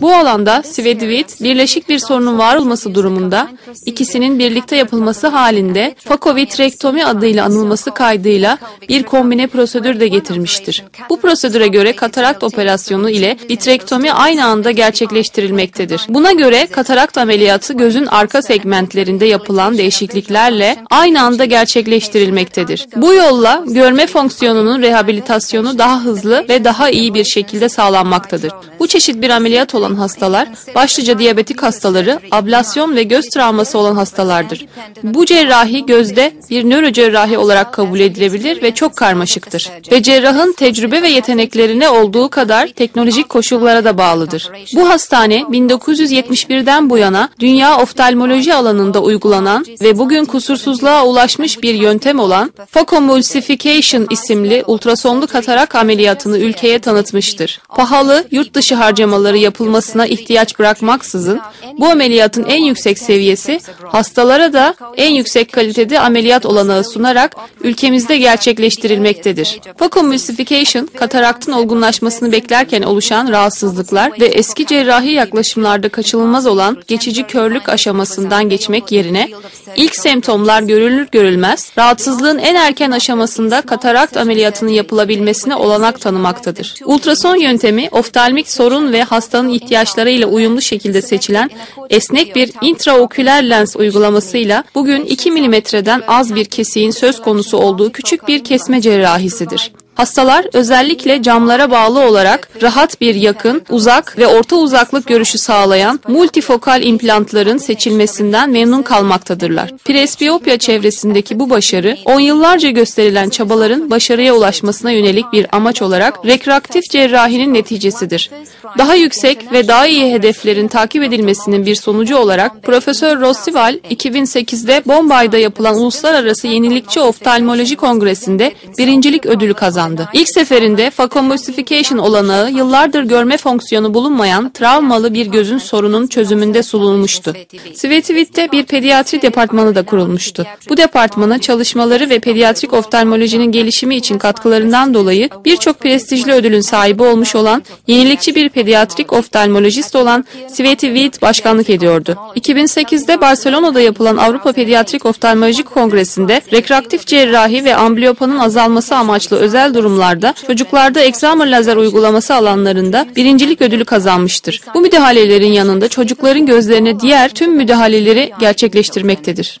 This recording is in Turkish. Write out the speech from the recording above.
Bu alanda Svedivit, birleşik bir sorunun var olması durumunda ikisinin birlikte yapılması halinde fakovitrektomi adıyla anılması kaydıyla bir kombine prosedür de getirmiştir. Bu prosedüre göre katarakt operasyonu ile vitrektomi aynı anda gerçekleştirilmektedir. Buna göre katarakt ameliyatı gözün arka segmentlerinde yapılan değişikliklerle aynı anda gerçekleştirilmektedir. Bu yolla görme fonksiyonunun rehabilitasyonu daha hızlı ve daha iyi bir şekilde sağlanmaktadır. Bu çeşit bir ameliyat olan hastalar, başlıca diyabetik hastaları, ablasyon ve göz travması olan hastalardır. Bu cerrahi gözde bir nörocerrahi olarak kabul edilebilir ve çok karmaşıktır. Ve cerrahın tecrübe ve yeteneklerine olduğu kadar teknolojik koşullara da bağlıdır. Bu hastane 1971'den bu yana dünya oftalmoloji alanında uygulanan ve bugün kusursuzluğa ulaşmış bir yöntem olan Phocoemulsification isimli ultrasonlu katarak ameliyatını ülkeye tanıtmıştır. Pahalı yurt dışı harcamaları yapılmasına ihtiyaç bırakmaksızın bu ameliyatın en yüksek seviyesi hastalara da en yüksek kalitede ameliyat olanağı sunarak ülkemizde gerçekleştirilmektedir. Phocoemulsification, kataraktın olgunlaşmasını beklerken oluşan rahatsızlıklar ve eski cerrahi yaklaşımlarda kaçınılmaz olan geçici körlük aşamasından geçmek yerine ilk semptomlar görülür görülmez rahatsızlığın en erken aşamasında katarakt ameliyatının yapılabilmesine olanak tanımaktadır. Ultrason yöntemi oftalmik sorun ve hastanın ihtiyaçlarıyla uyumlu şekilde seçilen esnek bir intraoküler lens uygulamasıyla bugün 2 milimetreden az bir kesiğin söz konusu olduğu küçük bir kesme cerrahisidir. Hastalar özellikle camlara bağlı olarak rahat bir yakın, uzak ve orta uzaklık görüşü sağlayan multifokal implantların seçilmesinden memnun kalmaktadırlar. Presbiyopya çevresindeki bu başarı, on yıllarca gösterilen çabaların başarıya ulaşmasına yönelik bir amaç olarak rekreatif cerrahinin neticesidir. Daha yüksek ve daha iyi hedeflerin takip edilmesinin bir sonucu olarak Profesör Rossival 2008'de Bombay'da yapılan Uluslararası Yenilikçi Oftalmoloji Kongresi'nde birincilik ödülü kazandı kazandı. İlk seferinde phacoemulsification olanağı yıllardır görme fonksiyonu bulunmayan travmalı bir gözün sorunun çözümünde sunulmuştu. Svetivit'te bir pediatri departmanı da kurulmuştu. Bu departmana çalışmaları ve pediatrik oftalmolojinin gelişimi için katkılarından dolayı birçok prestijli ödülün sahibi olmuş olan yenilikçi bir pediatrik oftalmolojist olan Svetivit başkanlık ediyordu. 2008'de Barcelona'da yapılan Avrupa Pediatrik Oftalmoloji Kongresi'nde rekreatif cerrahi ve ambliopanın azalması amaçlı özel durumlarda çocuklarda ekstramer lazer uygulaması alanlarında birincilik ödülü kazanmıştır. Bu müdahalelerin yanında çocukların gözlerine diğer tüm müdahaleleri gerçekleştirmektedir.